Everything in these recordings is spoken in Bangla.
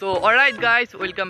So, alright, guys, welcome.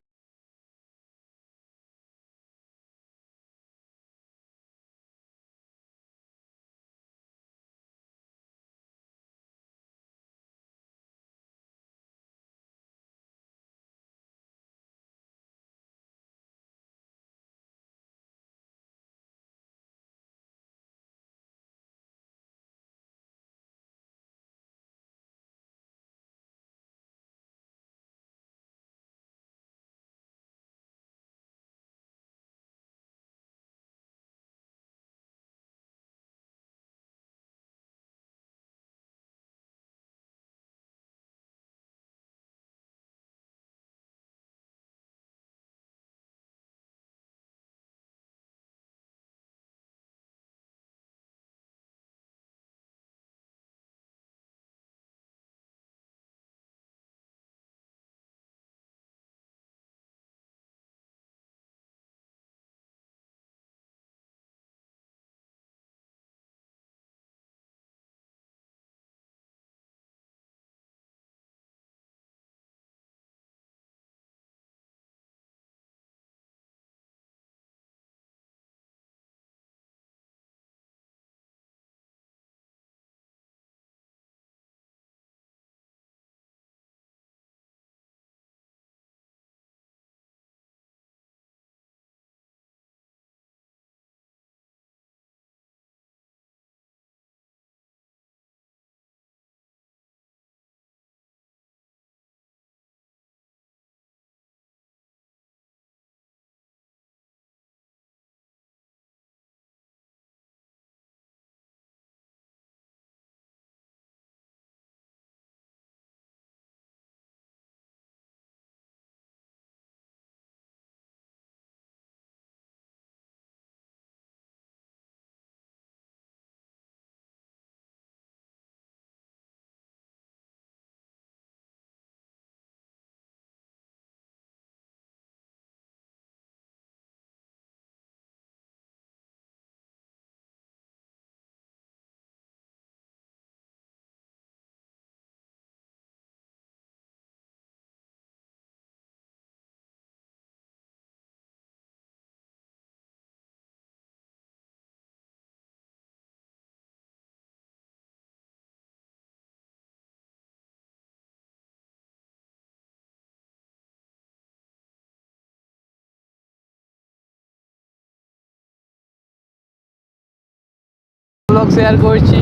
Blog share করছি।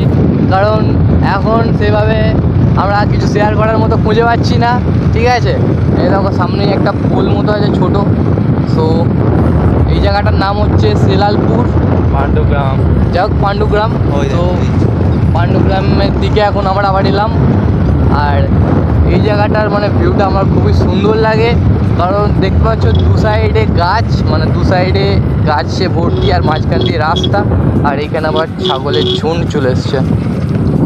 কারণ এখন সেভাবে আমরা কিছু শেয়ার করার মতো খুঁজে পাচ্ছি না ঠিক আছে? এই দেখো সামনেই একটা পোল মতো আছে ছোট। সো এই জায়গাটার নাম হচ্ছে সেলালপুর পাণ্ডগ্রাম। যাই হোক পাণ্ডুগ্রাম। তো পাণ্ডুগ্রামের দিকে এখন আমরা আবার এলাম। আর এই জায়গাটার মানে ভিউটা আমার খুবই সুন্দর লাগে। কারণ দেখতে পাচ্ছ দু সাইডে গাছ মানে দু সাইডে গাছে ভর্তি আর মাঝখান দিয়ে রাস্তা, আর এখানে আবার ছাগলের ঝুন্ড চলে এসছে।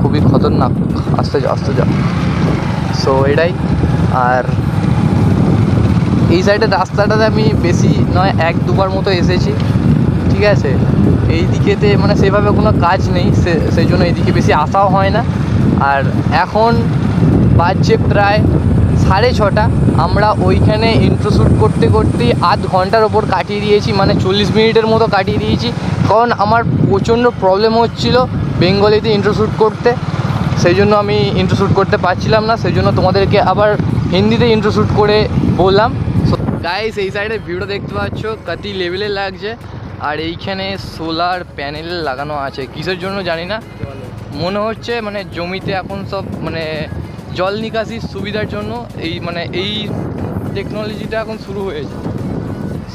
খুবই খতরনাক। আস্তে যা আস্তে যাও। সো এটাই। আর এই সাইডের রাস্তাটাতে আমি বেশি নয়, এক দুবার মতো এসেছি। ঠিক আছে? এই দিকেতে মানে সেভাবে কোনো কাজ নেই, সে, সেই জন্য এইদিকে বেশি আসাও হয় না। আর এখন বাজছে প্রায় সাড়ে ছটা। আমরা ওইখানে ইন্ট্রোশ্যুট করতে করতেই আধ ঘণ্টার ওপর কাটিয়ে দিয়েছি মানে চল্লিশ মিনিটের মতো কাটিয়ে দিয়েছি। কারণ আমার প্রচণ্ড প্রবলেম হচ্ছিল বেঙ্গলিতে ইন্ট্রোশ্যুট করতে। সেই জন্য আমি ইন্ট্রোশ্যুট করতে পারছিলাম না, সেই জন্য তোমাদেরকে আবার হিন্দিতে ইন্ট্রোশ্যুট করে বললাম। গাইস এই সাইডে ভিউটা দেখতে পাচ্ছ, কতি লেভেলে লাগছে। আর এইখানে সোলার প্যানেল লাগানো আছে। কিসের জন্য জানি না। মনে হচ্ছে মানে জমিতে এখন সব মানে জল নিকাশির সুবিধার জন্য এই মানে এই টেকনোলজিটা এখন শুরু হয়েছে।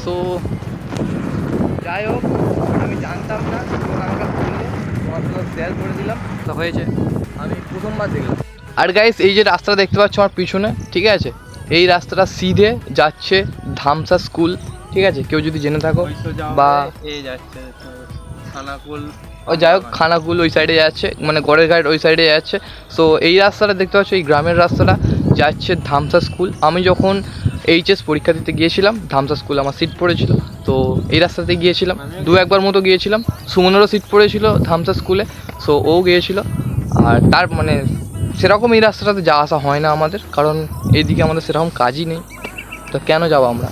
সো যাই হোক আমি জানতাম না তোমরা আমাকে বললে তোমার শেয়ার করে দিলাম। তো হয়েছে আমি প্রথমবার দেখলাম। আর গাইস এই যে রাস্তা দেখতে পাচ্ছ আমার পিছনে ঠিক আছে? এই রাস্তাটা সিধে যাচ্ছে ধামসা স্কুল ঠিক আছে? কেউ যদি জেনে থাকো বা এ যাচ্ছে ও যাই হোক খানাকুল ওই সাইডে যাচ্ছে মানে গড়ের ঘাট ওই সাইডে যাচ্ছে। সো এই রাস্তাটা দেখতে পাচ্ছ এই গ্রামের রাস্তাটা যাচ্ছে ধামসা স্কুল আমি যখন এইচএস পরীক্ষা দিতে গিয়েছিলাম ধামসা স্কুল আমার সিট পড়েছিল। তো এই রাস্তাতে গিয়েছিলাম দু একবার মতো গিয়েছিলাম। সুমনেরও সিট পড়েছিল ধামসা স্কুলে সো ও গিয়েছিল। আর তার মানে সেরকম এই রাস্তাটাতে যাওয়া আসা হয় না আমাদের কারণ এইদিকে আমাদের সেরকম কাজই নেই। তো কেন যাব আমরা?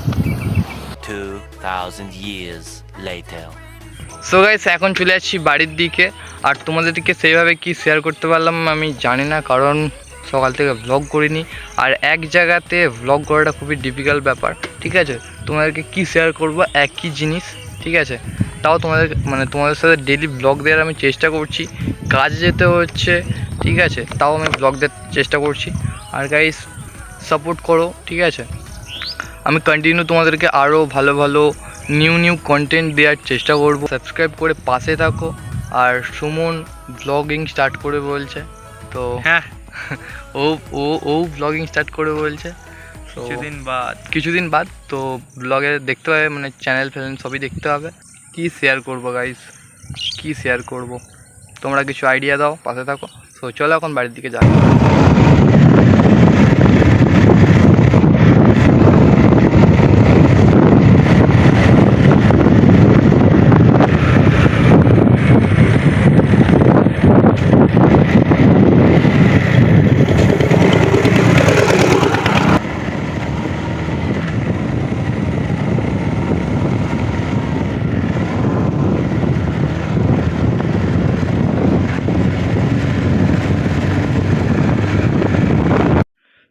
2,000 years later. সো গাইস এখন চলে যাচ্ছি বাড়ির দিকে। আর তোমাদেরকে সেইভাবে কি শেয়ার করতে পারলাম আমি জানি না, কারণ সকাল থেকে ব্লগ করিনি। আর এক জায়গাতে ব্লগ করাটা খুবই ডিফিকাল্ট ব্যাপার, ঠিক আছে? তোমাদেরকে কি শেয়ার করব, একই জিনিস, ঠিক আছে? তাও তোমাদের মানে তোমাদের সাথে ডেলি ব্লগ দেওয়ার আমি চেষ্টা করছি। কাজে যেতে হচ্ছে, ঠিক আছে? তাও আমি ব্লগ দেওয়ার চেষ্টা করছি। আর গাইস সাপোর্ট করো, ঠিক আছে? আমি কন্টিনিউ তোমাদেরকে আরও ভালো ভালো নিউ নিউ কন্টেন্ট দেওয়ার চেষ্টা করব। সাবস্ক্রাইব করে পাশে থাকো। আর সুমন ব্লগিং স্টার্ট করে বলছে। তো হ্যাঁ। ও ও ও ব্লগিং স্টার্ট করে বলছে। কিছুদিন বাদ। কিছুদিন বাদ। তো ব্লগে দেখতে হবে মানে চ্যানেল ফ্যানেল সবই দেখতে হবে। কি শেয়ার করব গাইস কি শেয়ার করব? তোমরা কিছু আইডিয়া দাও পাশে থাকো। তো চলো এখন বাড়ির দিকে যাও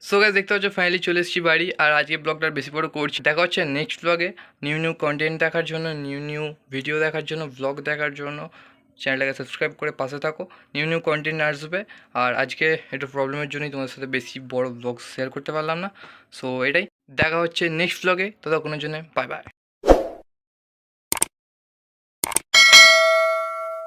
সো গাছ দেখতে পাচ্ছ ফাইনালি চলে এসেছি বাড়ি, আর আজকে ব্লগটা বেশি বড় করছি দেখা হচ্ছে নেক্সট ব্লগে নিউ নিউ কন্টেন্ট দেখার জন্য নিউ নিউ ভিডিও দেখার জন্য ব্লগ দেখার জন্য। চ্যানেলটাকে সাবস্ক্রাইব করে পাশে থাকো নিউ নিউ কন্টেন্ট আসবে। আর আজকে একটু প্রবলেমের জন্যই তোমাদের সাথে বেশি বড় ব্লগ শেয়ার করতে পারলাম না। সো এটাই, দেখা হচ্ছে নেক্সট ব্লগে ততক্ষণের জন্য বাই বাই